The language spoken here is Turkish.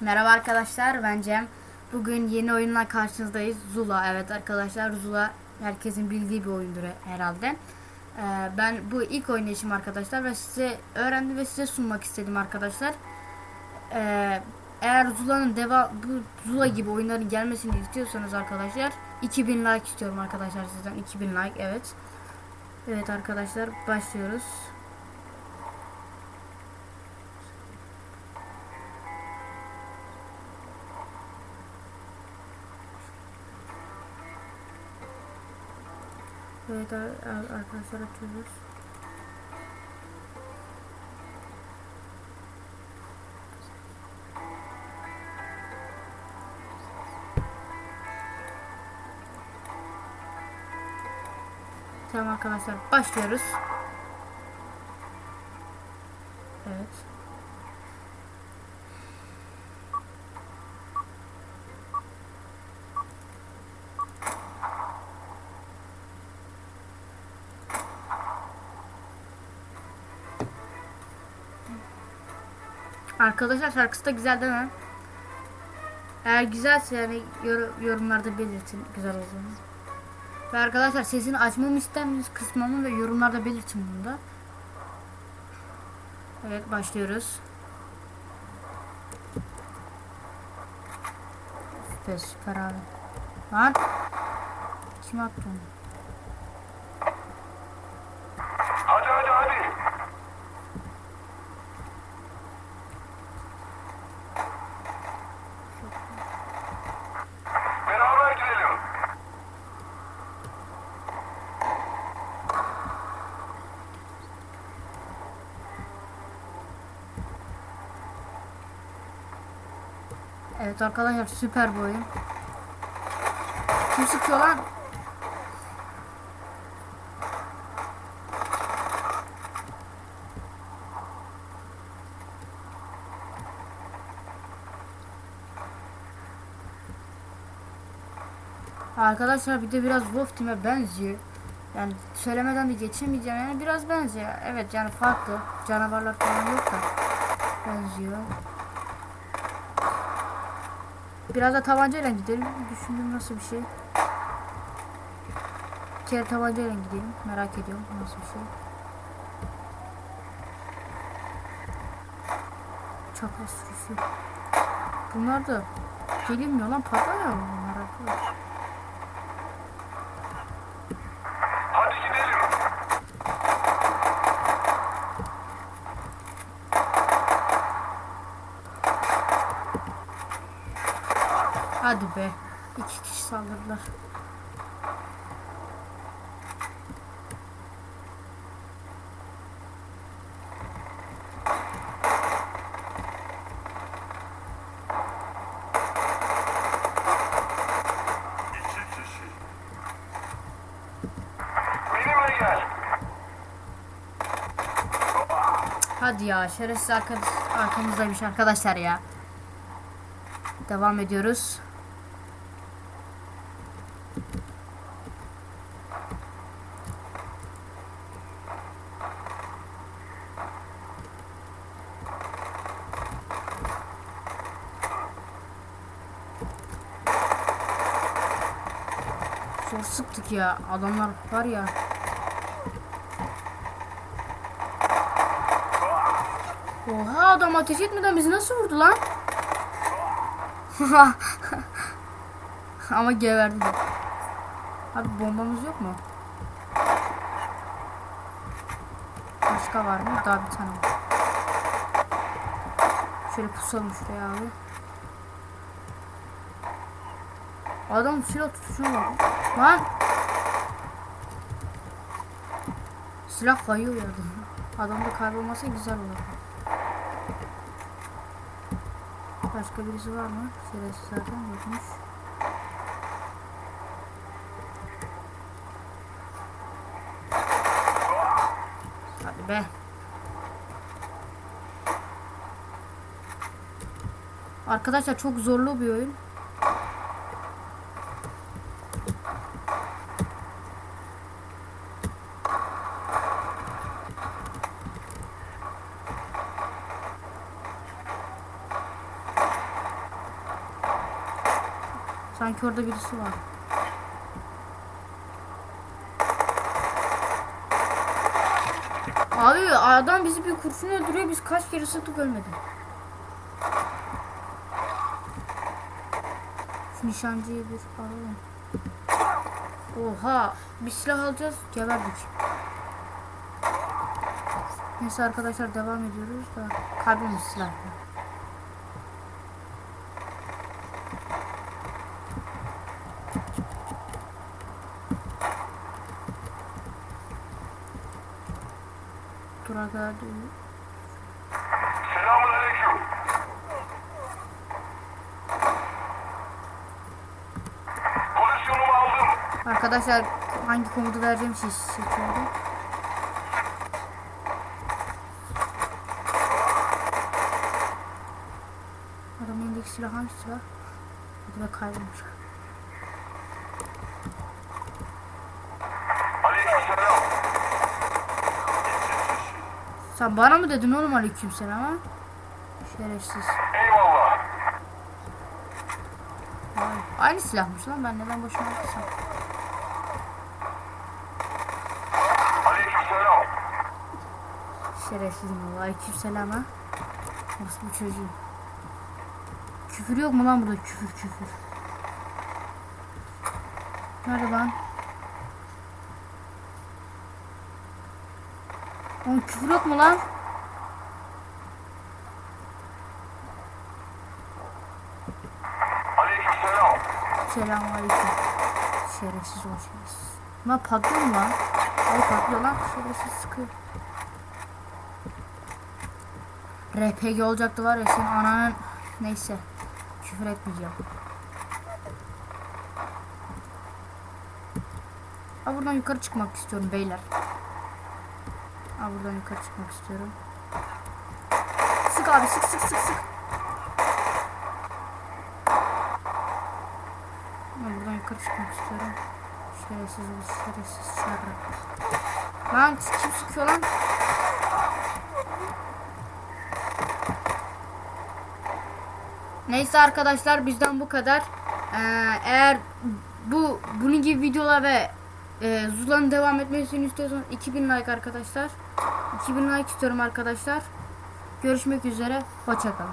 Merhaba arkadaşlar ben Cem. Bugün yeni oyunla karşınızdayız. Zula evet arkadaşlar Zula herkesin bildiği bir oyundur herhalde. Ee, ben bu ilk oynayışım arkadaşlar ve size öğrendim ve size sunmak istedim arkadaşlar. Ee, eğer Zula'nın deva bu Zula gibi oyunların gelmesini istiyorsanız arkadaşlar 2000 like istiyorum arkadaşlar sizden 2000 like evet. Evet arkadaşlar başlıyoruz. Evet ar- ar- arkadaşlar açıyoruz. Tamam arkadaşlar başlıyoruz. Evet. Arkadaşlar şarkısı da güzel değil mi? Eğer güzelse yani yor- yorumlarda belirtin güzel olduğunu. Ve arkadaşlar sesini açmamı ister misiniz kısmamı ve yorumlarda belirtin bunu da. Evet başlıyoruz. Süper süper abi. Lan. Kim attı onu? Hadi hadi hadi. Beraber gidelim. Evet arkadaşlar süper oyun. Kim sıkıyor lan? Arkadaşlar bir de biraz Wolf Team'e benziyor. Yani söylemeden de geçemeyeceğim yani biraz benziyor. Evet yani farklı. Canavarlar falan yok da benziyor. Biraz da tabancayla gidelim. Düşündüm nasıl bir şey. Bir kere tabancayla gidelim. Merak ediyorum nasıl bir şey. Çakal sürüsü. Bunlar da gelinmiyor lan patlıyor mu bunlar arkadaş? Hadi be. İki kişi saldırdılar. Hadi ya şerefsiz arka, arkamızdaymış arkadaşlar ya. Devam ediyoruz. Zor sıktık ya. Adamlar var ya. Oha adam ateş etmeden bizi nasıl vurdu lan? Ama geverdi de. Abi bombamız yok mu? Başka var mı? Daha bir tane var. Şöyle pusalım şuraya abi. Adam silah bak. Lan! Silah kayıyor adam. Adamda kaybolmasa güzel olur. Başka birisi var mı? Şerefsiz zaten yokmuş. Hadi be. Arkadaşlar çok zorlu bir oyun. Sanki orada birisi var. Abi adam bizi bir kurşun öldürüyor. Biz kaç kere sıktık ölmedi. Şu nişancıyı bir alalım. Oha. Bir silah alacağız. Geberdik. Neyse arkadaşlar devam ediyoruz da kaybolmuş silah. Pozisyonumu aldım. Arkadaşlar hangi komutu vereceğim şey seçiyorum. Adamın elindeki silah hangi silah? Burada kaybolmuş. Aleykümselam. Sen bana mı dedin oğlum aleykümselam ha? Şerefsiz. Eyvallah. Vay, Aynı silahmış lan ben neden boşuna yaptıysam. Aleykümselam. Şerefsiz mi? Aleykümselam ha. Nasıl bu çocuğu? Küfür yok mu lan burada? Küfür küfür. Nerede lan? Oğlum küfür yok mu lan? Aleykümselam. Selamünaleyküm. Şerefsiz ol şerefsiz. Lan patlıyor mu lan? Ay patlıyor lan. Şerefsiz sıkıyor. RPG olacaktı var ya senin ananın neyse küfür etmeyeceğim. Aa, buradan yukarı çıkmak istiyorum beyler. Aa, buradan yukarı çıkmak istiyorum. Sık abi sık sık sık sık. Ben buradan yukarı çıkmak istiyorum. Şerefsiz ol şerefsiz şerre. Lan kim sıkıyor lan? Neyse arkadaşlar bizden bu kadar. Ee, eğer bu bunun gibi videolar ve e, Zula'nın devam etmesini istiyorsanız 2000 like arkadaşlar. 2000 like istiyorum arkadaşlar. Görüşmek üzere. Hoşçakalın.